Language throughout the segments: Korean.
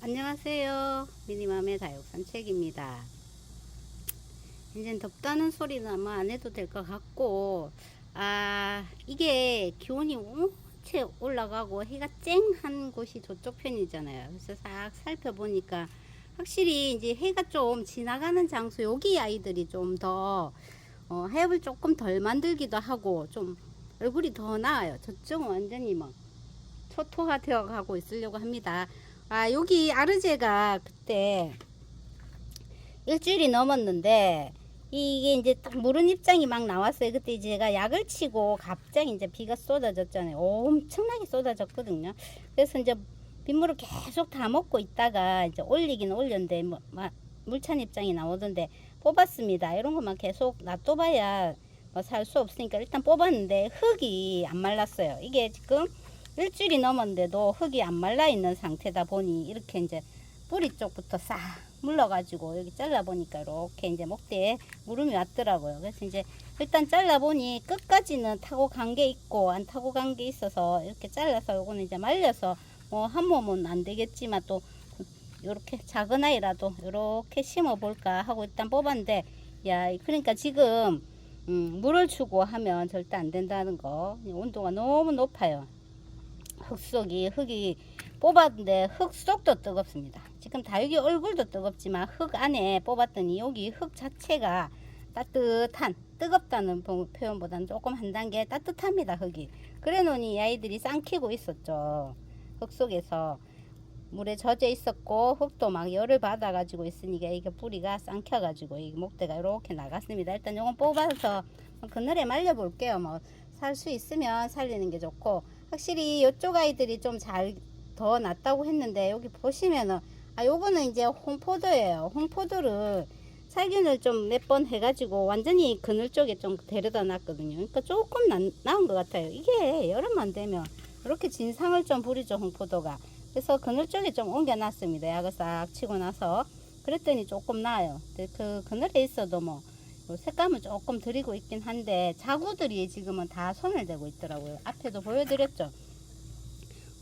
안녕하세요. 미니맘의 다육 산책입니다. 이제 덥다는 소리는 아마 안 해도 될 것 같고, 아, 이게 기온이 온체 올라가고 해가 쨍한 곳이 저쪽 편이잖아요. 그래서 싹 살펴보니까 확실히 이제 해가 좀 지나가는 장소, 여기 아이들이 좀 더, 어, 해협을 조금 덜 만들기도 하고, 좀 얼굴이 더 나아요. 저쪽은 완전히 막 초토화 되어 가고 있으려고 합니다. 아, 여기 아르제가 그때 일주일이 넘었는데 이게 이제 딱 무른 입장이 막 나왔어요. 그때 제가 약을 치고 갑자기 이제 비가 쏟아졌잖아요. 엄청나게 쏟아졌거든요. 그래서 이제 빗물을 계속 다 먹고 있다가 이제 올리긴 올렸는데 뭐, 마- 물찬 입장이 나오던데 뽑았습니다. 이런 것만 계속 놔둬봐야 뭐살수 없으니까 일단 뽑았는데 흙이 안 말랐어요. 이게 지금 일주일이 넘었는데도 흙이 안 말라 있는 상태다 보니 이렇게 이제 뿌리 쪽부터 싹 물러가지고 여기 잘라 보니까 이렇게 이제 목대에 무름이 왔더라고요. 그래서 이제 일단 잘라 보니 끝까지는 타고 간 게 있고 안 타고 간 게 있어서 이렇게 잘라서 요거는 이제 말려서 뭐 한 몸은 안 되겠지만 또 요렇게 작은 아이라도 요렇게 심어 볼까 하고 일단 뽑았는데 야 그러니까 지금 음, 물을 주고 하면 절대 안 된다는 거 온도가 너무 높아요. 흙 속이 흙이 뽑았는데 흙 속도 뜨겁습니다. 지금 다육이 얼굴도 뜨겁지만 흙 안에 뽑았더니 여기 흙 자체가 따뜻한 뜨겁다는 보- 표현보다는 조금 한 단계 따뜻합니다 흙이. 그래 놓으니 이 아이들이 쌍키고 있었죠. 흙 속에서 물에 젖어 있었고 흙도 막 열을 받아 가지고 있으니까 이게 뿌리가 쌍켜 가지고 이 목대가 이렇게 나갔습니다. 일단 요건 뽑아서 그늘에 말려 볼게요. 뭐 살 수 있으면 살리는 게 좋고 확실히 이쪽 아이들이 좀 잘 더 낫다고 했는데 여기 보시면은 아 요거는 이제 홍포도예요. 홍포도를 살균을 좀 몇 번 해가지고 완전히 그늘 쪽에 좀 데려다 놨거든요. 그러니까 조금 나, 나은 것 같아요. 이게 여름만 되면 이렇게 진상을 좀 부리죠 홍포도가. 그래서 그늘 쪽에 좀 옮겨놨습니다. 약을 싹 치고 나서 그랬더니 조금 나아요. 그 그늘에 있어도 뭐 색감은 조금 들이고 있긴 한데 자구들이 지금은 다 손을 대고 있더라고요. 앞에도 보여드렸죠.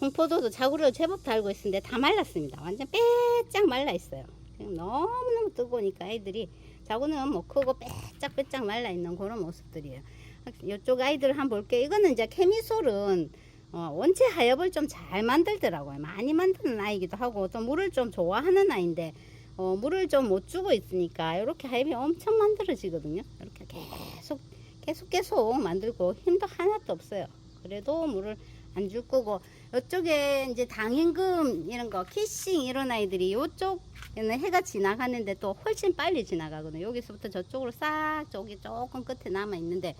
홍포도도 자구를 제법 달고 있는데 다 말랐습니다. 완전 빼짝 말라 있어요. 너무너무 뜨거우니까 아이들이 자구는 뭐 크고 빼짝빼짝 말라 있는 그런 모습들이에요. 이쪽 아이들 한번 볼게요. 이거는 이제 케미솔은 어, 원체 하엽을 좀 잘 만들더라고요. 많이 만드는 아이기도 하고 또 물을 좀 좋아하는 아이인데 어, 물을 좀 못 주고 있으니까 이렇게 하엽이 엄청 만들어지거든요. 이렇게 계속 계속 계속 만들고 힘도 하나도 없어요. 그래도 물을 안 줄 거고 이쪽에 이제 당임금 이런 거 키싱 이런 아이들이 이쪽에는 해가 지나가는데 또 훨씬 빨리 지나가거든요. 여기서부터 저쪽으로 싹 저기 조금 끝에 남아 있는데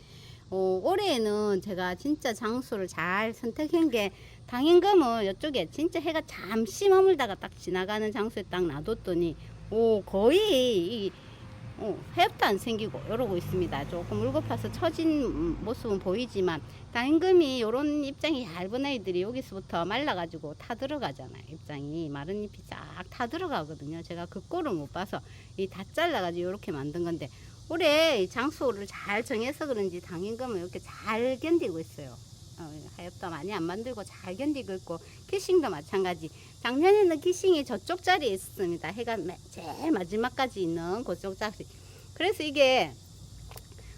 어, 올해에는 제가 진짜 장소를 잘 선택한 게 당임금은 이쪽에 진짜 해가 잠시 머물다가 딱 지나가는 장소에 딱 놔뒀더니 오 거의 이, 어, 해협도 안 생기고 이러고 있습니다. 조금 물고파서 처진 음, 모습은 보이지만 당임금이 이런 입장이 얇은 아이들이 여기서부터 말라가지고 타 들어가잖아요. 입장이 마른 잎이 쫙 타 들어가거든요. 제가 그 꼴을 못 봐서 이 다 잘라가지고 이렇게 만든 건데 올해 이 장소를 잘 정해서 그런지 당임금을 이렇게 잘 견디고 있어요. 어, 하엽도 많이 안 만들고 잘 견디고 있고 키싱도 마찬가지. 작년에는 키싱이 저쪽 자리에 있었습니다. 해가 매- 제일 마지막까지 있는 그쪽 자리. 그래서 이게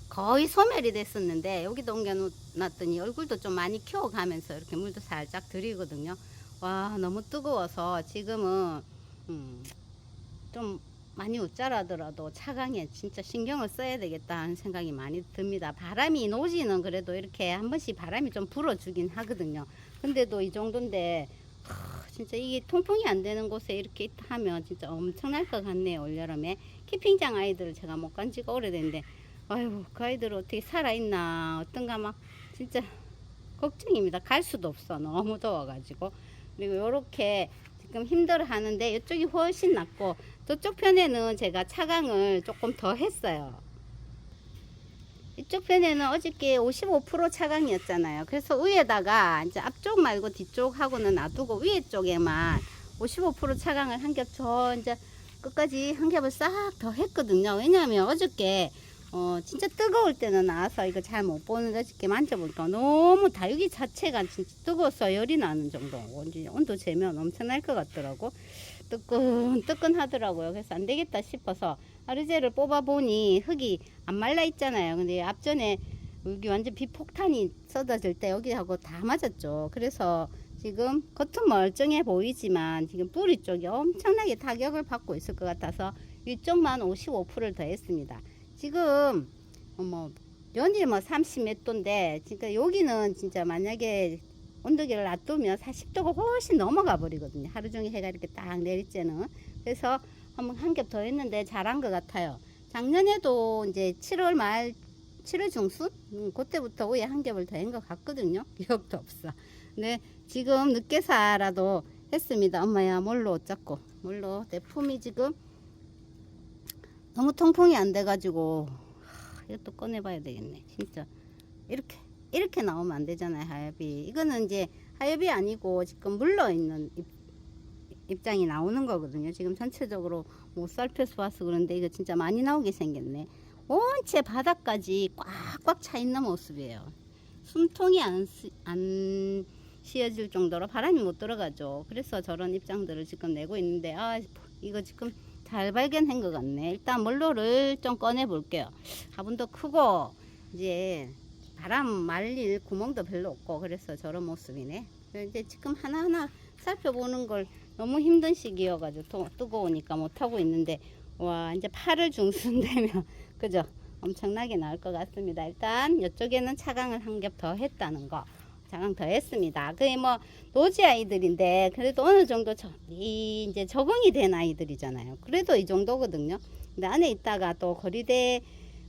거의 소멸이 됐었는데 여기도 옮겨놨더니 얼굴도 좀 많이 키워가면서 이렇게 물도 살짝 들이거든요. 와 너무 뜨거워서 지금은 음, 좀 많이 웃자라더라도 차강에 진짜 신경을 써야 되겠다 하는 생각이 많이 듭니다. 바람이 노지는 그래도 이렇게 한 번씩 바람이 좀 불어주긴 하거든요. 근데도 이 정도인데 하, 진짜 이게 통풍이 안 되는 곳에 이렇게 있다 하면 진짜 엄청날 것 같네요. 올여름에 키핑장 아이들을 제가 못 간 지가 오래됐는데 아유 그 아이들 어떻게 살아있나 어떤가 막 진짜 걱정입니다. 갈 수도 없어 너무 더워가지고 그리고 요렇게 지금 힘들어 하는데 이쪽이 훨씬 낫고 저쪽 편에는 제가 차강을 조금 더 했어요. 이쪽 편에는 어저께 55% 차강이었잖아요. 그래서 위에다가 이제 앞쪽 말고 뒤쪽하고는 놔두고 위에 쪽에만 55% 차강을 한겹저 이제 끝까지 한 겹을 싹 더 했거든요. 왜냐하면 어저께 어, 진짜 뜨거울 때는 나와서 이거 잘 못 보는 어저께 만져보니까 너무 다육이 자체가 진짜 뜨거워서 열이 나는 정도. 온도 재면 엄청날 것 같더라고. 뜨끈, 뜨끈 하더라고요. 그래서 안 되겠다 싶어서 아르제를 뽑아보니 흙이 안 말라 있잖아요. 근데 앞전에 여기 완전 비폭탄이 쏟아질 때 여기하고 다 맞았죠. 그래서 지금 겉은 멀쩡해 보이지만 지금 뿌리 쪽이 엄청나게 타격을 받고 있을 것 같아서 위쪽만 55%를 더했습니다. 지금 어, 뭐 연일 뭐 30 몇 도인데 그러니까 여기는 진짜 만약에 온도계를 놔두면 40도가 훨씬 넘어가 버리거든요. 하루 종일 해가 이렇게 딱 내릴 때는 그래서 한번 한 겹 더 했는데 잘한 것 같아요. 작년에도 이제 7월 말 7월 중순 음, 그때부터 위에 한 겹을 더 한 것 같거든요. 기억도 없어. 근데 지금 늦게 사라도 했습니다. 엄마야 뭘로 어쩌고 뭘로 내 품이 지금 너무 통풍이 안 돼가지고 하, 이것도 꺼내봐야 되겠네. 진짜 이렇게 이렇게 나오면 안 되잖아요. 하엽이 이거는 이제 하엽이 아니고 지금 물러 있는 입, 입장이 나오는 거거든요. 지금 전체적으로 못 살펴서 봐서 그런데 이거 진짜 많이 나오게 생겼네. 원체 바닥까지 꽉꽉 차 있는 모습이에요. 숨통이 안, 쓰, 안 씌어질 정도로 바람이 못 들어가죠. 그래서 저런 입장들을 지금 내고 있는데 아 이거 지금 잘 발견한 것 같네. 일단 몰로를 좀 꺼내 볼게요. 화분도 크고 이제 바람 말릴 구멍도 별로 없고 그래서 저런 모습이네. 이제 지금 하나하나 살펴보는 걸 너무 힘든 시기여가지고 또 뜨거우니까 못 하고 있는데 와 이제 8월 중순 되면 그죠? 엄청나게 나올 것 같습니다. 일단 이쪽에는 차강을 한 겹 더 했다는 거. 차강 더 했습니다. 그게 뭐 노지 아이들인데 그래도 어느 정도 저, 이 이제 적응이 된 아이들이잖아요. 그래도 이 정도거든요. 근데 안에 있다가 또 거리대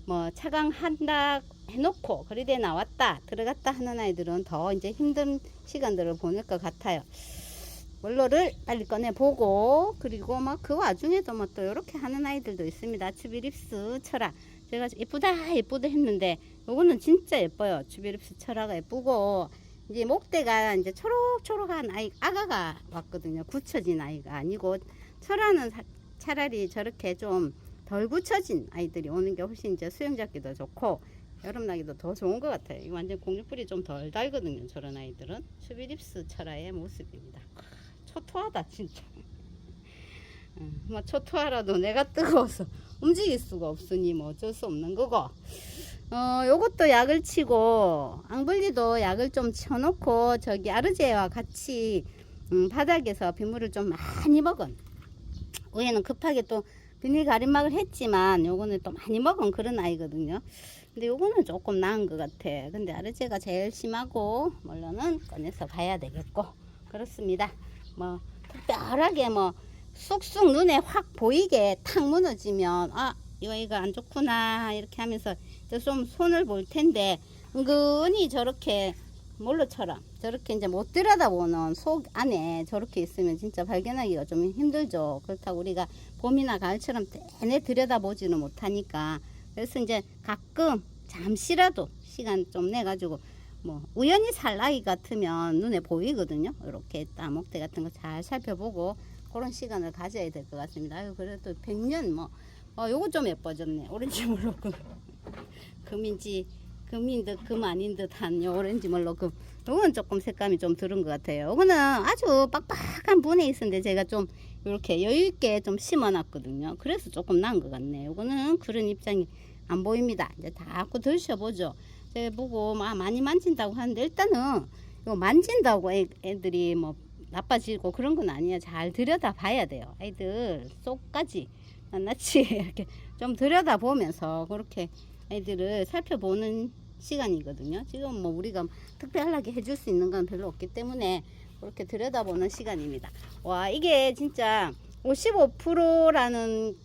뭐 차강 한다 해놓고 거리대 나왔다 들어갔다 하는 아이들은 더 이제 힘든 시간들을 보낼 것 같아요. 원로를 빨리 꺼내 보고 그리고 막 그 와중에도 뭐 또 이렇게 하는 아이들도 있습니다. 추비립스 철아 제가 예쁘다 예쁘다 했는데 요거는 진짜 예뻐요. 추비립스 철아가 예쁘고 이제 목대가 이제 초록초록한 아이 아가가 왔거든요. 굳혀진 아이가 아니고 철아는 사- 차라리 저렇게 좀 덜 굳혀진 아이들이 오는 게 훨씬 이제 수영 잡기도 좋고 여름 나기도 더 좋은 것 같아요. 이 완전 공주뿔이 좀 덜 달거든요. 저런 아이들은 추비립스 철아의 모습입니다. 초토하다 진짜. 음, 뭐 초토하라도 내가 뜨거워서 움직일 수가 없으니 뭐 어쩔 수 없는 거고. 어, 요것도 약을 치고 앙블리도 약을 좀 쳐놓고 저기 아르제와 같이 음, 바닥에서 빗물을 좀 많이 먹은 위에는 급하게 또 비닐 가림막을 했지만 요거는 또 많이 먹은 그런 아이거든요. 근데 요거는 조금 나은 것 같아. 근데 아르제가 제일 심하고 물론은 꺼내서 봐야 되겠고 그렇습니다. 뭐 특별하게 뭐 쑥쑥 눈에 확 보이게 탁 무너지면 아 이거 이거 안 좋구나 이렇게 하면서 좀 손을 볼 텐데 은근히 저렇게 몰로처럼 저렇게 이제 못 들여다보는 속 안에 저렇게 있으면 진짜 발견하기가 좀 힘들죠. 그렇다고 우리가 봄이나 가을처럼 내내 들여다보지는 못하니까 그래서 이제 가끔 잠시라도 시간 좀 내 가지고 뭐 우연히 살 나이 같으면 눈에 보이거든요. 이렇게 따목대 같은 거 잘 살펴보고 그런 시간을 가져야 될 것 같습니다. 그래도 100년 뭐 어, 요거 좀 예뻐졌네. 오렌지 물로금 금인지 금인 듯 금 아닌 듯한 요 오렌지 물로금 요거는 조금 색감이 좀 들은 것 같아요. 요거는 아주 빡빡한 분에 있었는데 제가 좀 이렇게 여유 있게 좀 심어놨거든요. 그래서 조금 나은 것 같네. 요거는 그런 입장이 안 보입니다. 이제 다고 드셔보죠. 제가 보고 막 많이 만진다고 하는데 일단은 이거 만진다고 애, 애들이 뭐 나빠지고 그런 건 아니에요. 잘 들여다 봐야 돼요. 아이들 속까지 낱낱이 이렇게 좀 들여다 보면서 그렇게 아이들을 살펴보는 시간이거든요. 지금 뭐 우리가 특별하게 해줄 수 있는 건 별로 없기 때문에 그렇게 들여다보는 시간입니다. 와 이게 진짜 55%라는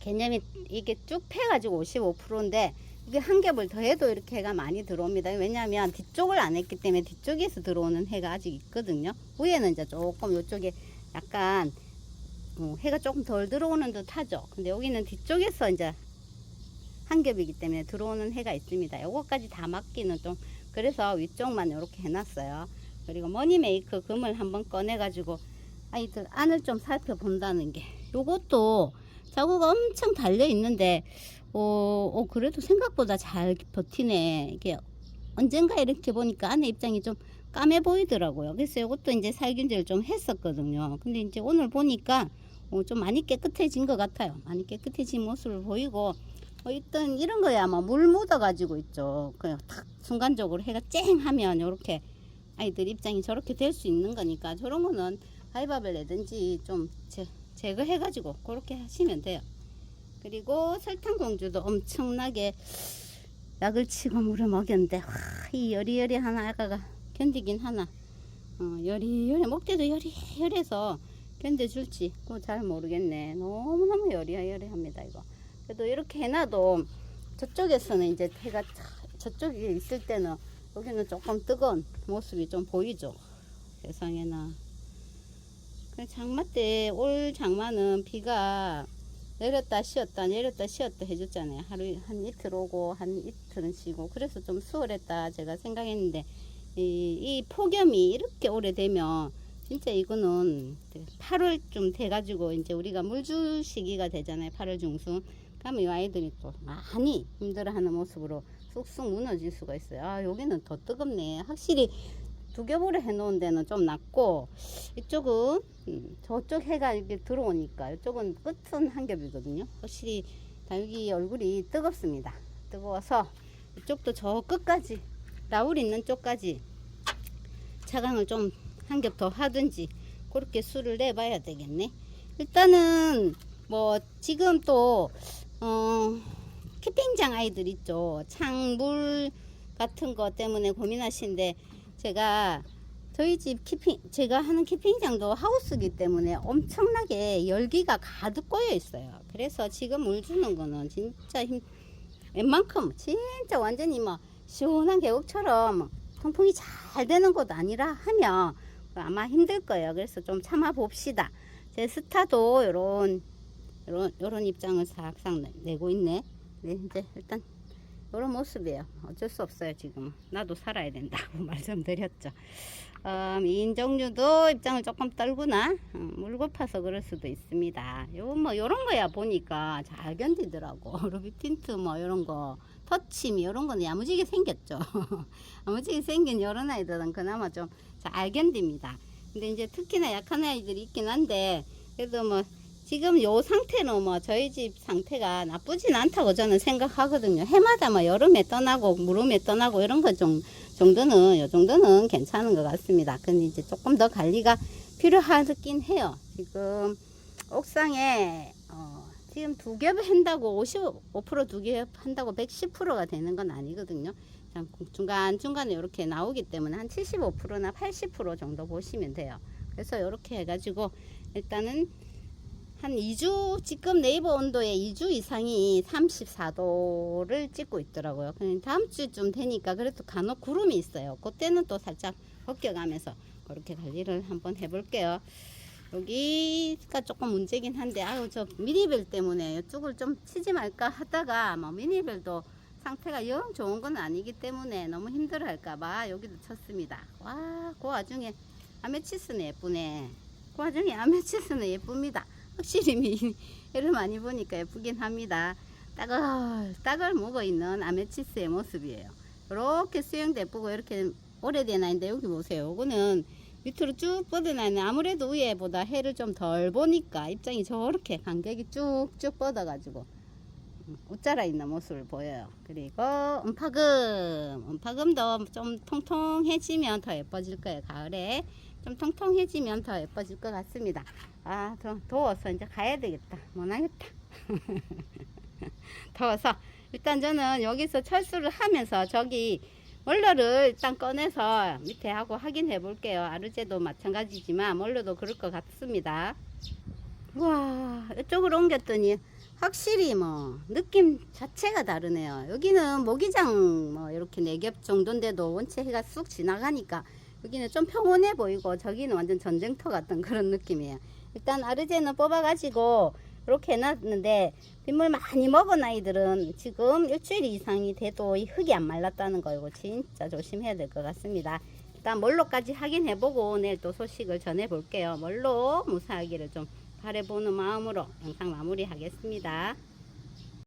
개념이 이게 쭉 패가지고 55%인데 이게 한 겹을 더해도 이렇게 해가 많이 들어옵니다. 왜냐하면 뒤쪽을 안 했기 때문에 뒤쪽에서 들어오는 해가 아직 있거든요. 위에는 이제 조금 이쪽에 약간 어, 해가 조금 덜 들어오는 듯 하죠. 근데 여기는 뒤쪽에서 이제 한 겹이기 때문에 들어오는 해가 있습니다. 요거까지 다 막기는 좀 그래서 위쪽만 이렇게 해놨어요. 그리고 머니 메이크 금을 한번 꺼내가지고 아이들 안을 좀 살펴본다는 게 요것도 자구가 엄청 달려 있는데 어, 어, 그래도 생각보다 잘 버티네. 이게 언젠가 이렇게 보니까 안에 입장이 좀 까매 보이더라고요. 그래서 이것도 이제 살균제를 좀 했었거든요. 근데 이제 오늘 보니까 어, 좀 많이 깨끗해진 것 같아요. 많이 깨끗해진 모습을 보이고 어, 일단 이런 거야 뭐 물 묻어 가지고 있죠. 그냥 탁 순간적으로 해가 쨍 하면 이렇게 아이들 입장이 저렇게 될 수 있는 거니까 저런 거는 내든지 좀 제, 제거해 가지고 그렇게 하시면 돼요. 그리고 설탕 공주도 엄청나게 약을 치고 물을 먹였는데 와, 이 여리여리한 아가가 견디긴 하나 어, 여리여리 먹기도 여리여리해서 견뎌줄지 그거 잘 모르겠네 너무너무 여리여리합니다 이거 그래도 이렇게 해놔도 저쪽에서는 이제 해가 차- 저쪽에 있을 때는 여기는 조금 뜨거운 모습이 좀 보이죠? 세상에나. 그 장마 때 올 장마는 비가 내렸다 쉬었다 내렸다 쉬었다 해줬잖아요. 하루 한 이틀 오고 한 이틀은 쉬고 그래서 좀 수월했다 제가 생각했는데 이, 이 폭염이 이렇게 오래되면 진짜 이거는 8월 좀 돼가지고 이제 우리가 물줄 시기가 되잖아요. 8월 중순 그러면 이 아이들이 또 많이 힘들어하는 모습으로 쑥쑥 무너질 수가 있어요. 아 여기는 더 뜨겁네. 확실히 두 겹으로 해놓은 데는 좀 낫고 이쪽은 음, 저쪽 해가 이렇게 들어오니까 이쪽은 끝은 한 겹이거든요. 확실히 다육이 얼굴이 뜨겁습니다. 뜨거워서 이쪽도 저 끝까지 라울 있는 쪽까지 차강을 좀 한 겹 더 하든지 그렇게 수를 내봐야 되겠네. 일단은 뭐 지금 또 어, 키핑장 아이들 있죠 창물 같은 거 때문에 고민하시는데 제가 저희 집 키핑 제가 하는 키핑장도 하우스기 때문에 엄청나게 열기가 가득 고여 있어요. 그래서 지금 물 주는 거는 진짜 힘 웬만큼 진짜 완전히 뭐 시원한 계곡처럼 통풍이 잘 되는 곳 아니라 하면 아마 힘들 거예요. 그래서 좀 참아 봅시다. 제 스타도 요런 요런 요런 입장을 싹싹 내- 내고 있네. 네, 이제 일단 이런 모습이에요. 어쩔 수 없어요 지금. 나도 살아야 된다고 말씀드렸죠. 어, 미인정류도 입장을 조금 떨구나 어, 물 고파서 그럴 수도 있습니다. 요 뭐 요런 거야 보니까 잘 견디더라고. 루비 틴트 뭐 요런 거 터치미 요런 거는 야무지게 생겼죠. 야무지게 생긴 요런 아이들은 그나마 좀 잘 견딥니다. 근데 이제 특히나 약한 아이들이 있긴 한데 그래도 뭐 지금 요 상태는 뭐 저희 집 상태가 나쁘진 않다고 저는 생각하거든요. 해마다 뭐 여름에 떠나고 무름에 떠나고 이런 것 정, 정도는 요 정도는 괜찮은 것 같습니다. 근데 이제 조금 더 관리가 필요하긴 해요. 지금 옥상에 어, 지금 두겹 한다고 55%두 겹 한다고 110%가 되는 건 아니거든요. 중간 중간에 이렇게 나오기 때문에 한 75%나 80% 정도 보시면 돼요. 그래서 이렇게 해가지고 일단은 한 2주 지금 네이버 온도에 2주 이상이 34도를 찍고 있더라고요. 다음 주쯤 되니까 그래도 간혹 구름이 있어요. 그때는 또 살짝 벗겨가면서 그렇게 관리를 한번 해볼게요. 여기가 조금 문제긴 한데 아유 저 미니벨 때문에 이쪽을 좀 치지 말까 하다가 뭐 미니벨도 상태가 영 좋은 건 아니기 때문에 너무 힘들어 할까봐 여기도 쳤습니다. 와, 그 와중에 아메치스는 예쁘네. 그 와중에 아메치스는 예쁩니다. 확실히 미를 많이 보니까 예쁘긴 합니다. 따글 따글 먹어 있는 아메치스의 모습이에요. 이렇게 수영도 예쁘고 이렇게 오래된 아인데 여기 보세요. 요거는 밑으로 쭉 뻗어나는 아무래도 위에보다 해를 좀 덜 보니까 입장이 저렇게 간격이 쭉쭉 뻗어가지고 음, 웃자라 있는 모습을 보여요. 그리고 은파금, 은파금도 좀 통통해지면 더 예뻐질 거예요. 가을에 좀 통통해지면 더 예뻐질 것 같습니다. 아, 더 더워서 이제 가야 되겠다. 못 하겠다. 더워서 일단 저는 여기서 철수를 하면서 저기 멀러를 일단 꺼내서 밑에 하고 확인해 볼게요. 아르제도 마찬가지지만 멀러도 그럴 것 같습니다. 와 이쪽으로 옮겼더니 확실히 뭐 느낌 자체가 다르네요. 여기는 모기장 뭐 이렇게 네 겹 정도인데도 원체 해가 쑥 지나가니까 여기는 좀 평온해 보이고 저기는 완전 전쟁터 같은 그런 느낌이에요. 일단 아르제는 뽑아가지고 이렇게 해놨는데 빗물 많이 먹은 아이들은 지금 일주일 이상이 돼도 이 흙이 안 말랐다는 거 이거 진짜 조심해야 될 것 같습니다. 일단 멀로까지 확인해보고 내일 또 소식을 전해볼게요. 멀로 무사하기를 좀 바라보는 마음으로 영상 마무리하겠습니다.